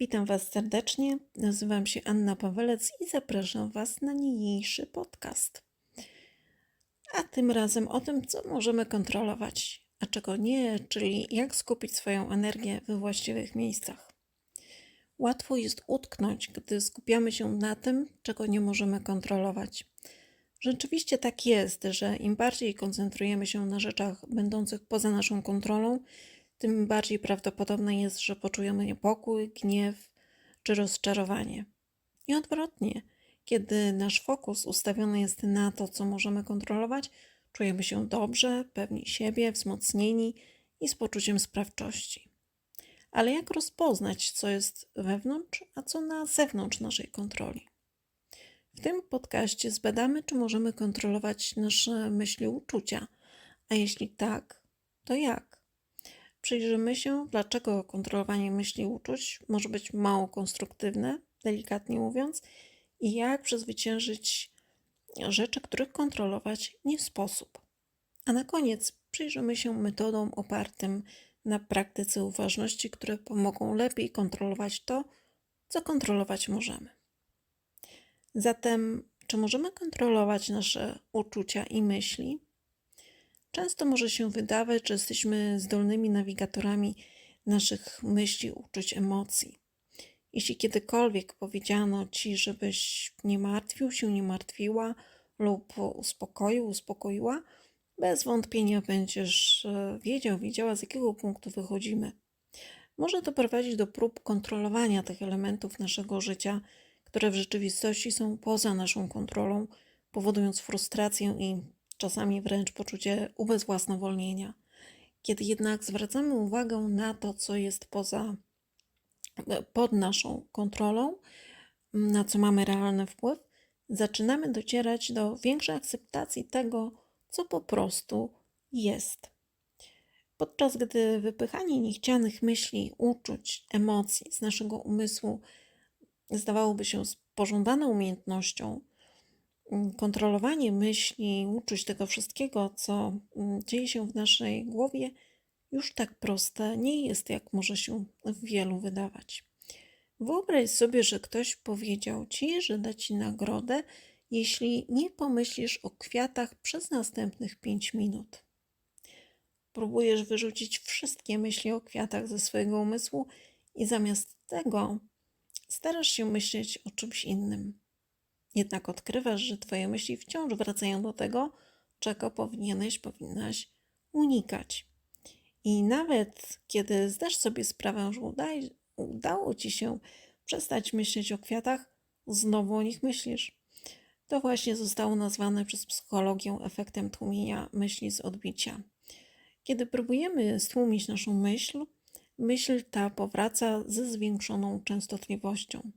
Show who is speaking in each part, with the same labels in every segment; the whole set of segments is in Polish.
Speaker 1: Witam Was serdecznie. Nazywam się Anna Pawelec i zapraszam Was na niniejszy podcast. A tym razem o tym, co możemy kontrolować, a czego nie, czyli jak skupić swoją energię we właściwych miejscach. Łatwo jest utknąć, gdy skupiamy się na tym, czego nie możemy kontrolować. Rzeczywiście tak jest, że im bardziej koncentrujemy się na rzeczach będących poza naszą kontrolą, tym bardziej prawdopodobne jest, że poczujemy niepokój, gniew czy rozczarowanie. I odwrotnie, kiedy nasz fokus ustawiony jest na to, co możemy kontrolować, czujemy się dobrze, pewni siebie, wzmocnieni i z poczuciem sprawczości. Ale jak rozpoznać, co jest wewnątrz, a co na zewnątrz naszej kontroli? W tym podcaście zbadamy, czy możemy kontrolować nasze myśli, uczucia, a jeśli tak, to jak? Przyjrzymy się, dlaczego kontrolowanie myśli i uczuć może być mało konstruktywne, delikatnie mówiąc, i jak przezwyciężyć rzeczy, których kontrolować nie sposób. A na koniec przyjrzymy się metodom opartym na praktyce uważności, które pomogą lepiej kontrolować to, co kontrolować możemy. Zatem, czy możemy kontrolować nasze uczucia i myśli? Często może się wydawać, że jesteśmy zdolnymi nawigatorami naszych myśli, uczuć, emocji. Jeśli kiedykolwiek powiedziano ci, żebyś nie martwił się, nie martwiła lub uspokoił, uspokoiła, bez wątpienia będziesz e, wiedział, wiedziała, z jakiego punktu wychodzimy. Może to prowadzić do prób kontrolowania tych elementów naszego życia, które w rzeczywistości są poza naszą kontrolą, powodując frustrację i czasami wręcz poczucie ubezwłasnowolnienia. Kiedy jednak zwracamy uwagę na to, co jest poza, pod naszą kontrolą, na co mamy realny wpływ, zaczynamy docierać do większej akceptacji tego, co po prostu jest. Podczas gdy wypychanie niechcianych myśli, uczuć, emocji z naszego umysłu zdawałoby się pożądaną umiejętnością, kontrolowanie myśli, uczuć tego wszystkiego, co mm, dzieje się w naszej głowie, już tak proste nie jest, jak może się wielu wydawać. Wyobraź sobie, że ktoś powiedział ci, że da ci nagrodę, jeśli nie pomyślisz o kwiatach przez następnych pięć minut. Próbujesz wyrzucić wszystkie myśli o kwiatach ze swojego umysłu i zamiast tego starasz się myśleć o czymś innym. Jednak odkrywasz, że Twoje myśli wciąż wracają do tego, czego powinieneś, powinnaś unikać. I nawet kiedy zdasz sobie sprawę, że udaj, udało Ci się przestać myśleć o kwiatach, znowu o nich myślisz. To właśnie zostało nazwane przez psychologię efektem tłumienia myśli z odbicia. Kiedy próbujemy stłumić naszą myśl, myśl ta powraca ze zwiększoną częstotliwością.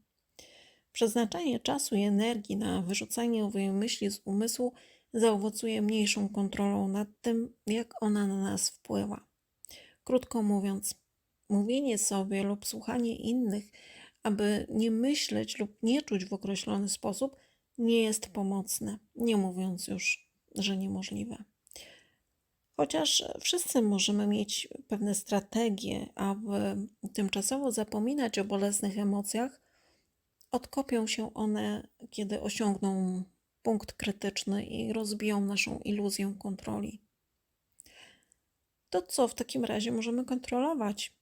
Speaker 1: Przeznaczanie czasu i energii na wyrzucanie owej myśli z umysłu zaowocuje mniejszą kontrolą nad tym, jak ona na nas wpływa. Krótko mówiąc, mówienie sobie lub słuchanie innych, aby nie myśleć lub nie czuć w określony sposób, nie jest pomocne, nie mówiąc już, że niemożliwe. Chociaż wszyscy możemy mieć pewne strategie, aby tymczasowo zapominać o bolesnych emocjach, odkopią się one, kiedy osiągną punkt krytyczny i rozbiją naszą iluzję kontroli. To co w takim razie możemy kontrolować?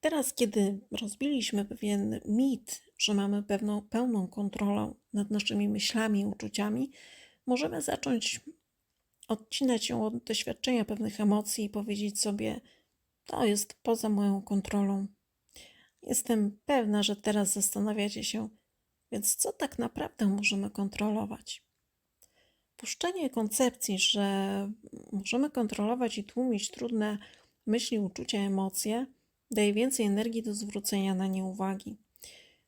Speaker 1: Teraz, kiedy rozbiliśmy pewien mit, że mamy pewną, pełną kontrolę nad naszymi myślami uczuciami, możemy zacząć odcinać się od doświadczenia pewnych emocji i powiedzieć sobie: To jest poza moją kontrolą. Jestem pewna, że teraz zastanawiacie się, więc co tak naprawdę możemy kontrolować? Puszczenie koncepcji, że możemy kontrolować i tłumić trudne myśli, uczucia, emocje, daje więcej energii do zwrócenia na nie uwagi.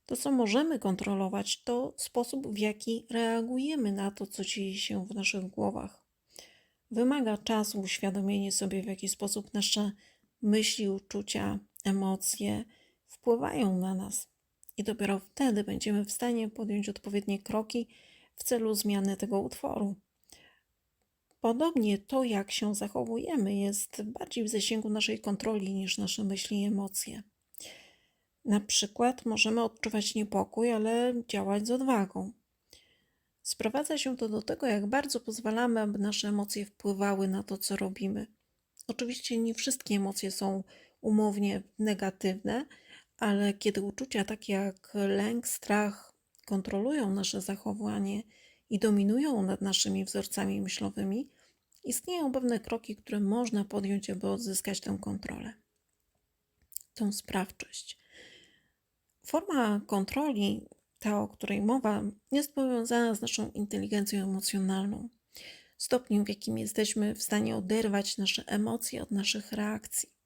Speaker 1: To, co możemy kontrolować, to sposób, w jaki reagujemy na to, co dzieje się w naszych głowach. Wymaga czasu uświadomienie sobie, w jaki sposób nasze myśli, uczucia, emocje, wpływają na nas i dopiero wtedy będziemy w stanie podjąć odpowiednie kroki w celu zmiany tego utworu. Podobnie to, jak się zachowujemy, jest bardziej w zasięgu naszej kontroli niż nasze myśli i emocje. Na przykład możemy odczuwać niepokój, ale działać z odwagą. Sprowadza się to do tego, jak bardzo pozwalamy, aby nasze emocje wpływały na to, co robimy. Oczywiście nie wszystkie emocje są umownie negatywne, ale kiedy uczucia takie jak lęk, strach kontrolują nasze zachowanie i dominują nad naszymi wzorcami myślowymi, istnieją pewne kroki, które można podjąć, aby odzyskać tę kontrolę, tą sprawczość. Forma kontroli, ta o której mowa, jest powiązana z naszą inteligencją emocjonalną, stopniem, w jakim jesteśmy w stanie oderwać nasze emocje od naszych reakcji.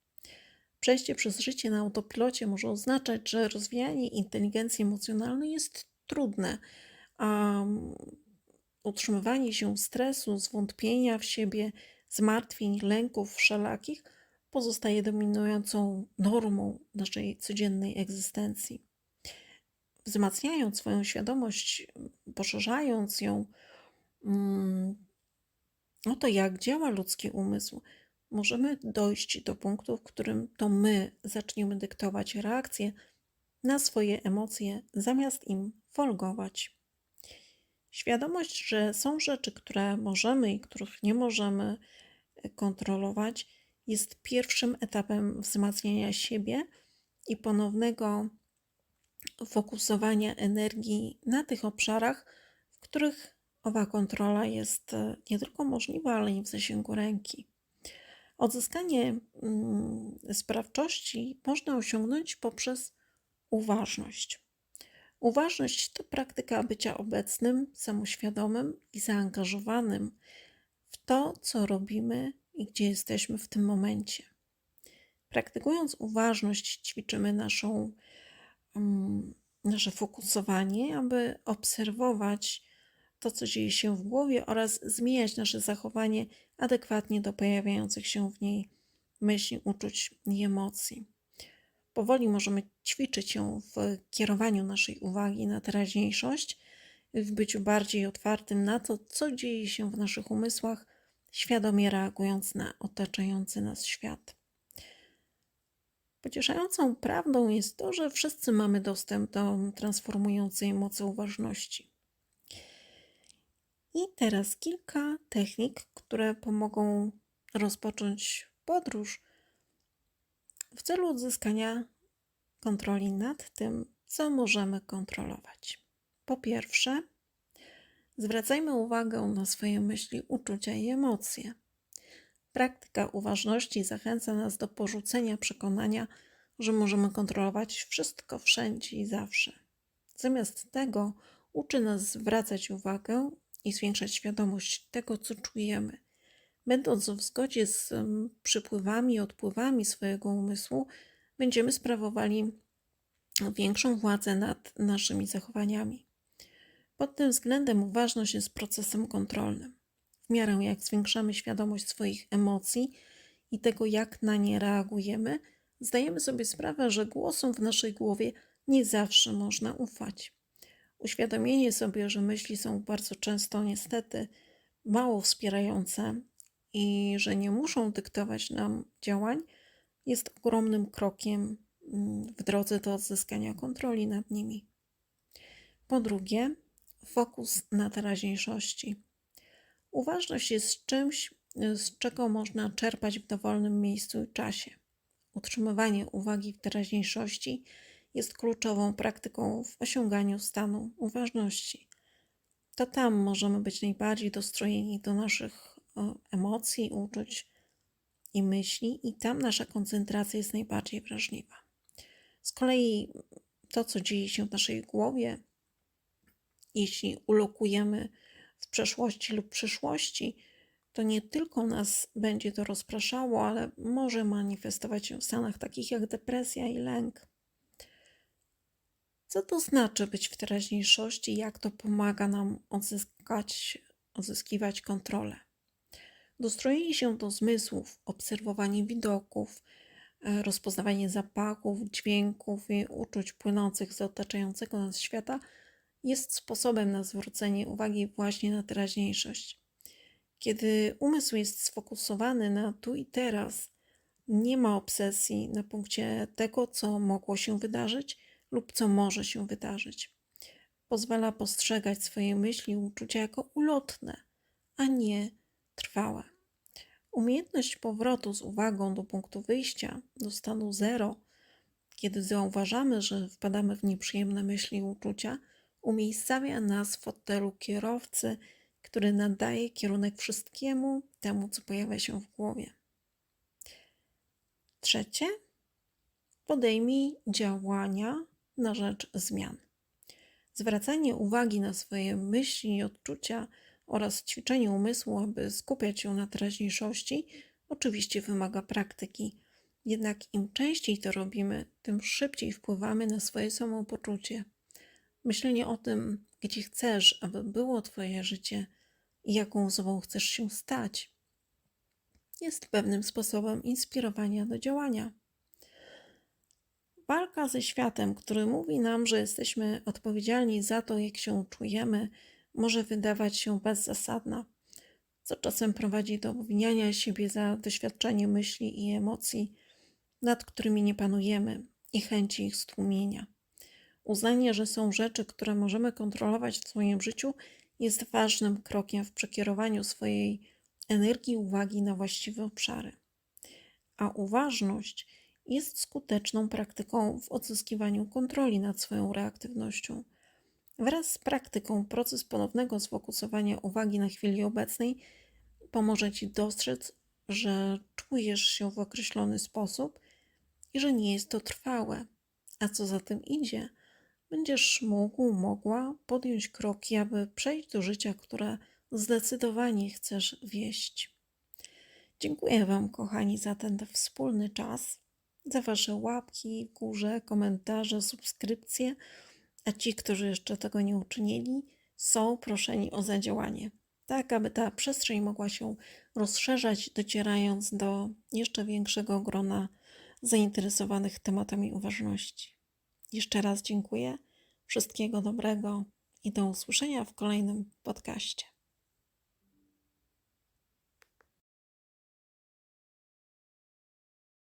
Speaker 1: Przejście przez życie na autopilocie może oznaczać, że rozwijanie inteligencji emocjonalnej jest trudne, a utrzymywanie się stresu, zwątpienia w siebie, zmartwień, lęków wszelakich pozostaje dominującą normą naszej codziennej egzystencji. Wzmacniając swoją świadomość, poszerzając ją mm, o to, jak działa ludzki umysł, możemy dojść do punktu, w którym to my zaczniemy dyktować reakcje na swoje emocje, zamiast im folgować. Świadomość, że są rzeczy, które możemy i których nie możemy e, kontrolować, jest pierwszym etapem wzmacniania siebie i ponownego fokusowania energii na tych obszarach, w których owa kontrola jest e, nie tylko możliwa, ale i w zasięgu ręki. Odzyskanie mm, sprawczości można osiągnąć poprzez uważność. Uważność to praktyka bycia obecnym, samoświadomym i zaangażowanym w to, co robimy i gdzie jesteśmy w tym momencie. Praktykując uważność, ćwiczymy naszą, um, nasze fokusowanie, aby obserwować to, co dzieje się w głowie oraz zmieniać nasze zachowanie adekwatnie do pojawiających się w niej myśli, uczuć i emocji. Powoli możemy ćwiczyć się w kierowaniu naszej uwagi na teraźniejszość, w byciu bardziej otwartym na to, co dzieje się w naszych umysłach, świadomie reagując na otaczający nas świat. Pocieszającą prawdą jest to, że wszyscy mamy dostęp do transformującej mocy uważności. I teraz kilka technik, które pomogą rozpocząć podróż w celu odzyskania kontroli nad tym, co możemy kontrolować. Po pierwsze, zwracajmy uwagę na swoje myśli, uczucia i emocje. Praktyka uważności zachęca nas do porzucenia przekonania, że możemy kontrolować wszystko wszędzie i zawsze. Zamiast tego uczy nas zwracać uwagę i zwiększać świadomość tego, co czujemy. Będąc w zgodzie z przypływami i odpływami swojego umysłu, będziemy sprawowali większą władzę nad naszymi zachowaniami. Pod tym względem uważność jest procesem kontrolnym. W miarę jak zwiększamy świadomość swoich emocji i tego, jak na nie reagujemy, zdajemy sobie sprawę, że głosom w naszej głowie nie zawsze można ufać. Uświadomienie sobie, że myśli są bardzo często niestety mało wspierające i że nie muszą dyktować nam działań, jest ogromnym krokiem mm, w drodze do odzyskania kontroli nad nimi. Po drugie, fokus na teraźniejszości. Uważność jest czymś, z czego można czerpać w dowolnym miejscu i czasie. Utrzymywanie uwagi w teraźniejszości jest kluczową praktyką w osiąganiu stanu uważności. To tam możemy być najbardziej dostrojeni do naszych emocji, uczuć i myśli, i tam nasza koncentracja jest najbardziej wrażliwa. Z kolei to, co dzieje się w naszej głowie, jeśli ulokujemy w przeszłości lub przyszłości, to nie tylko nas będzie to rozpraszało, ale może manifestować się w stanach takich jak depresja i lęk. Co to znaczy być w teraźniejszości? Jak to pomaga nam odzyskać, odzyskiwać kontrolę? Dostrojenie się do zmysłów, obserwowanie widoków, e, rozpoznawanie zapachów, dźwięków i uczuć płynących z otaczającego nas świata jest sposobem na zwrócenie uwagi właśnie na teraźniejszość. Kiedy umysł jest sfokusowany na tu i teraz, Nie ma obsesji na punkcie tego, co mogło się wydarzyć lub co może się wydarzyć. Pozwala postrzegać swoje myśli i uczucia jako ulotne, a nie trwałe. Umiejętność powrotu z uwagą do punktu wyjścia, do stanu zero, kiedy zauważamy, że wpadamy w nieprzyjemne myśli i uczucia, umiejscawia nas w fotelu kierowcy, który nadaje kierunek wszystkiemu temu, co pojawia się w głowie. Trzecie, podejmij działania na rzecz zmian. Zwracanie uwagi na swoje myśli i odczucia oraz ćwiczenie umysłu, aby skupiać się na teraźniejszości, oczywiście wymaga praktyki. Jednak im częściej to robimy, tym szybciej wpływamy na swoje samopoczucie. Myślenie o tym, gdzie chcesz, aby było Twoje życie i jaką osobą chcesz się stać, jest pewnym sposobem inspirowania do działania. Walka ze światem, który mówi nam, że jesteśmy odpowiedzialni za to, jak się czujemy, może wydawać się bezzasadna, co czasem prowadzi do obwiniania siebie za doświadczenie myśli i emocji, nad którymi nie panujemy i chęci ich stłumienia. Uznanie, że są rzeczy, które możemy kontrolować w swoim życiu, jest ważnym krokiem w przekierowaniu swojej energii uwagi na właściwe obszary. A uważność jest skuteczną praktyką w odzyskiwaniu kontroli nad swoją reaktywnością. Wraz z praktyką proces ponownego sfokusowania uwagi na chwili obecnej pomoże Ci dostrzec, że czujesz się w określony sposób i że nie jest to trwałe, a co za tym idzie, będziesz mógł, mogła podjąć kroki, aby przejść do życia, które zdecydowanie chcesz wieść. Dziękuję Wam, kochani, za ten wspólny czas, za Wasze łapki w górze, komentarze, subskrypcje, a ci, którzy jeszcze tego nie uczynili, są proszeni o zadziałanie, tak aby ta przestrzeń mogła się rozszerzać, docierając do jeszcze większego grona zainteresowanych tematami uważności. Jeszcze raz dziękuję, wszystkiego dobrego i do usłyszenia w kolejnym podcaście.